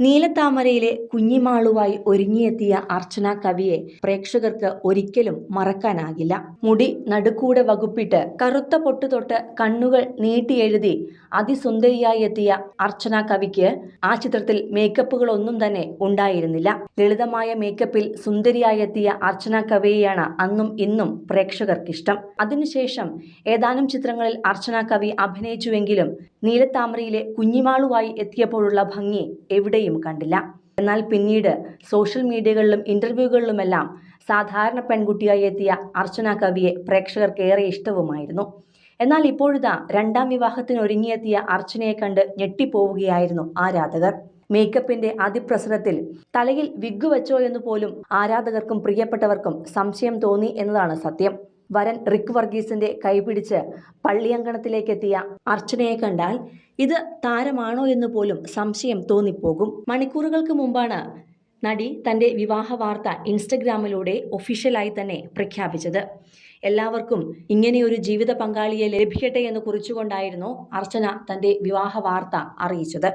നീലത്താമരയിലെ കുഞ്ഞിമാളുവായി ഒരുങ്ങിയെത്തിയ അർച്ചന കവിയെ പ്രേക്ഷകർക്ക് ഒരിക്കലും മറക്കാനാകില്ല. മുടി നടുക്കൂടെ വകുപ്പിട്ട് കറുത്ത പൊട്ട് തൊട്ട് കണ്ണുകൾ നീട്ടിയെഴുതി അതിസുന്ദരിയായി എത്തിയ അർച്ചന കവിക്ക് ആ ചിത്രത്തിൽ മേക്കപ്പുകളൊന്നും തന്നെ ഉണ്ടായിരുന്നില്ല. ലളിതമായ മേക്കപ്പിൽ സുന്ദരിയായി എത്തിയ അർച്ചന കവിയെയാണ് അന്നും ഇന്നും പ്രേക്ഷകർക്കിഷ്ടം. അതിനുശേഷം ഏതാനും ചിത്രങ്ങളിൽ അർച്ചന കവി അഭിനയിച്ചുവെങ്കിലും നീലത്താമരയിലെ കുഞ്ഞിമാളുവായി എത്തിയപ്പോഴുള്ള ഭംഗി എവിടെയും കണ്ടില്ല. എന്നാൽ പിന്നീട് സോഷ്യൽ മീഡിയകളിലും ഇന്റർവ്യൂകളിലുമെല്ലാം സാധാരണ പെൺകുട്ടിയായി എത്തിയ അർച്ചന കവിയെ പ്രേക്ഷകർക്ക് ഏറെ ഇഷ്ടവുമായിരുന്നു. എന്നാൽ ഇപ്പോഴിതാ രണ്ടാം വിവാഹത്തിന് ഒരുങ്ങിയെത്തിയ അർച്ചനയെ കണ്ട് ഞെട്ടിപ്പോവുകയായിരുന്നു ആരാധകർ. മേക്കപ്പിന്റെ അതിപ്രസരത്തിൽ തലയിൽ വിഗ് വെച്ചോ എന്ന് പോലും ആരാധകർക്കും പ്രിയപ്പെട്ടവർക്കും സംശയം തോന്നി എന്നതാണ് സത്യം. വരൻ റിക്ക് വർഗീസിന്റെ കൈപിടിച്ച് പള്ളിയങ്കണത്തിലേക്കെത്തിയ അർച്ചനയെ കണ്ടാൽ ഇത് താരമാണോ എന്ന് പോലും സംശയം തോന്നിപ്പോകും. മണിക്കൂറുകൾക്ക് മുമ്പാണ് നടി തന്റെ വിവാഹ വാർത്ത ഇൻസ്റ്റഗ്രാമിലൂടെ ഒഫീഷ്യലായി തന്നെ പ്രഖ്യാപിച്ചത്. എല്ലാവർക്കും ഇങ്ങനെയൊരു ജീവിത പങ്കാളിയെ ലഭിക്കട്ടെ എന്ന് കുറിച്ചുകൊണ്ടായിരുന്നു അർച്ചന തന്റെ വിവാഹ വാർത്ത അറിയിച്ചത്.